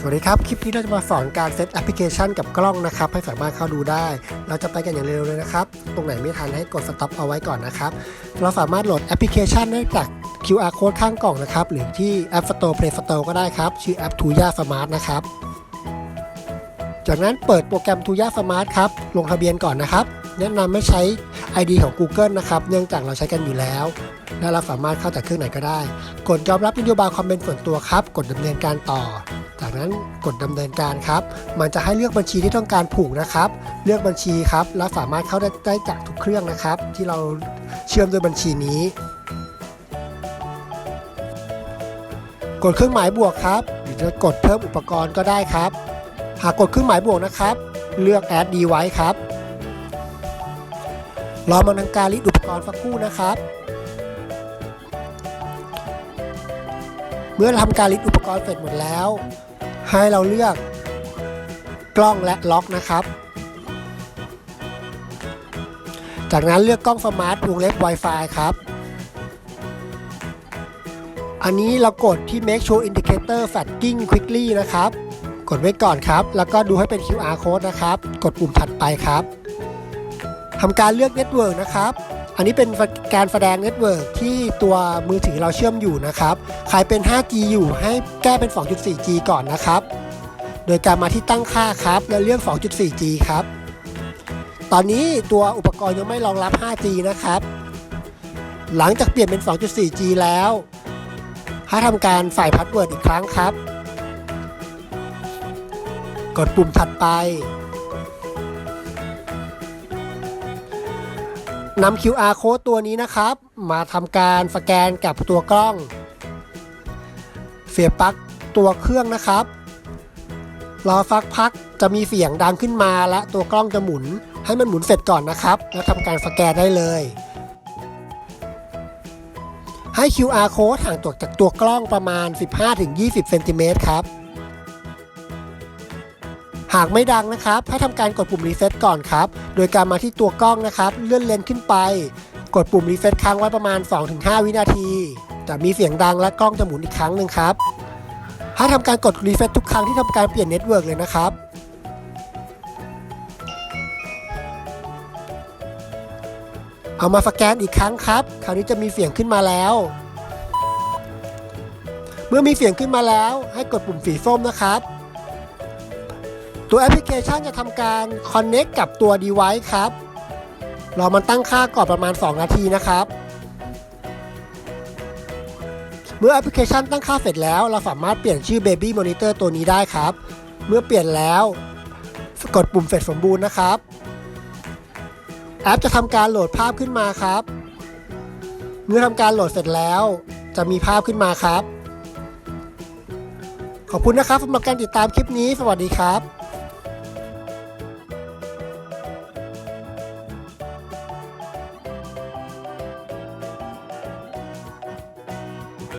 สวัสดีครับ คลิปนี้เราจะมาสอนการเซตแอปพลิเคชันกับกล้องนะครับ ให้สามารถเข้าดูได้ เราจะไปกันอย่างเร็วเลยนะครับ ตรงไหนไม่ทันให้กดสต็อปเอาไว้ก่อนนะครับ เราสามารถโหลดแอปพลิเคชันได้จาก QR code ข้างกล่องนะครับ หรือที่ App Store Play Store ก็ได้ครับ ชื่อแอป Tuya Smart นะครับ จากนั้นเปิดโปรแกรม Tuya Smart ครับ ลงทะเบียนก่อนนะครับ แนะนำไม่ใช้ ID ของ Google นะครับ เนื่องจากเราใช้กันอยู่แล้วและเราสามารถเข้าจากเครื่องไหนก็ได้ กดยอมรับนโยบายความเป็นส่วนตัวครับ กดดำเนินการต่อ นั้นกดดำเนินการครับ มันจะให้เลือกบัญชีที่ต้องการผูกนะครับ เลือกบัญชีครับ แล้วสามารถเข้าได้ได้จากทุกเครื่องนะครับ ที่เราเชื่อมด้วยบัญชีนี้ กดเครื่องหมายบวกครับ หรือจะกดเพิ่มอุปกรณ์ก็ได้ครับ หากกดเครื่องหมายบวกนะครับ เลือก add device ครับ รอมันทำการลิดอุปกรณ์สักครู่นะครับเมื่อทำการลิดอุปกรณ์เสร็จหมดแล้ว ให้เราเลือกกล้องและล็อกนะครับ จากนั้นเลือกกล้องสมาร์ทวงเล็บ Wi-Fi ครับ อันนี้เรากดที่ Make Show Indicator Flagging Quickly นะครับ กดไว้ก่อนครับ แล้วก็ดูให้เป็น QR code นะครับ กดปุ่มถัดไปครับทำการเลือก Network นะครับ อันนี้เป็นการแสดงเน็ตเวิร์กที่ตัวมือถือเราเชื่อมอยู่นะครับ ใครเป็น 5G อยู่ให้แก้เป็น 2.4G ก่อนนะครับ โดยการมาที่ตั้งค่าครับแล้วเลือก 2.4G ครับ ตอนนี้ตัวอุปกรณ์ยังไม่รองรับ 5G นะครับ หลังจากเปลี่ยนเป็น 2.4G แล้วให้ทำการใส่พาสเวิร์ดอีกครั้งครับ กดปุ่มถัดไป นำ QR code ตัวนี้นะครับ มาทำการสแกนกับตัวกล้อง เสียบปลั๊กตัวเครื่องนะครับ รอสักพักจะมีเสียงดังขึ้นมาและตัวกล้องจะหมุน ให้มันหมุนเสร็จก่อนนะครับ แล้วทำการสแกนได้เลย ให้ QR code ห่างตัวจากตัวกล้องประมาณ 15-20เซนติเมตรครับ หากไม่ดังนะครับให้ทำการกดปุ่มรีเซ็ตก่อนครับ โดยการมาที่ตัวกล้องนะครับ เลื่อนเลนส์ขึ้นไป กดปุ่มรีเซ็ตค้างไว้ประมาณ 2-5 วินาที จะมีเสียงดังและกล้องจะหมุนอีกครั้งหนึ่งครับให้ทำการกดรีเซ็ตทุกครั้งที่ทำการเปลี่ยนเน็ตเวิร์กเลยนะครับเอามาสแกนอีกครั้งครับ คราวนี้จะมีเสียงขึ้นมาแล้ว เมื่อมีเสียงขึ้นมาแล้ว ให้กดปุ่มสีส้มนะครับ ตัวแอปพลิเคชันจะทำการ Connect กับตัว device ครับรอมันตั้งค่าก่อนประมาณ 2 นาทีนะครับ เมื่อแอปพลิเคชันตั้งค่าเสร็จแล้ว เราสามารถเปลี่ยนชื่อ Baby Monitor ตัวนี้ได้ครับ เมื่อเปลี่ยนแล้วกดปุ่มเสร็จสมบูรณ์นะครับ แอปจะทำการโหลดภาพขึ้นมาครับ เมื่อทำการโหลดเสร็จแล้ว จะมีภาพขึ้นมาครับ ขอบคุณนะครับสำหรับการติดตามคลิปนี้ สวัสดีครับ